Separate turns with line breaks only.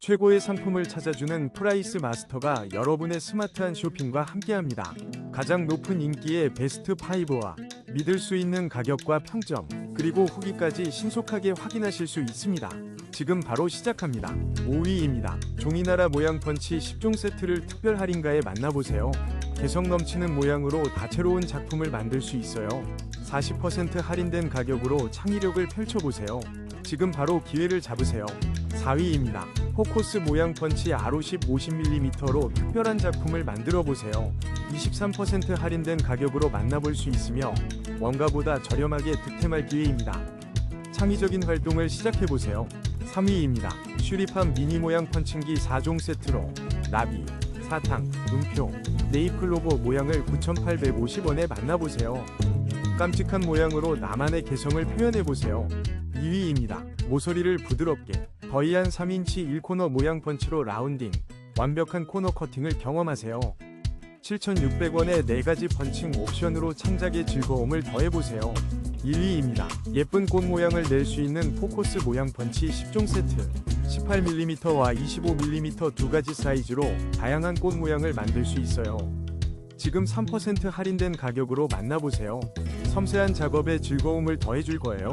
최고의 상품을 찾아주는 프라이스 마스터가 여러분의 스마트한 쇼핑과 함께합니다. 가장 높은 인기의 베스트 5와 믿을 수 있는 가격과 평점, 그리고 후기까지 신속하게 확인하실 수 있습니다. 지금 바로 시작합니다. 5위입니다. 종이나라 모양 펀치 10종 세트를 특별 할인가에 만나보세요. 개성 넘치는 모양으로 다채로운 작품을 만들 수 있어요. 40% 할인된 가격으로 창의력을 펼쳐보세요. 지금 바로 기회를 잡으세요. 4위입니다. 포코스 모양 펀치 R50 50mm로 특별한 작품을 만들어 보세요. 23% 할인된 가격으로 만나볼 수 있으며 원가보다 저렴하게 득템할 기회입니다. 창의적인 활동을 시작해 보세요. 3위입니다. 슈리팜 미니 모양 펀칭기 4종 세트로 나비, 사탕, 음표, 네잎클로버 모양을 9,850원에 만나보세요. 깜찍한 모양으로 나만의 개성을 표현해 보세요. 2위입니다. 모서리를 부드럽게 거의한 3인치 1코너 모양 펀치로 라운딩 완벽한 코너 커팅을 경험하세요. 7,600원의 4가지 펀칭 옵션으로 창작의 즐거움을 더해보세요. 1위입니다. 예쁜 꽃 모양을 낼 수 있는 포코스 모양 펀치 10종 세트 18mm와 25mm 두 가지 사이즈로 다양한 꽃 모양을 만들 수 있어요. 지금 3% 할인된 가격으로 만나보세요. 섬세한 작업에 즐거움을 더해줄 거예요.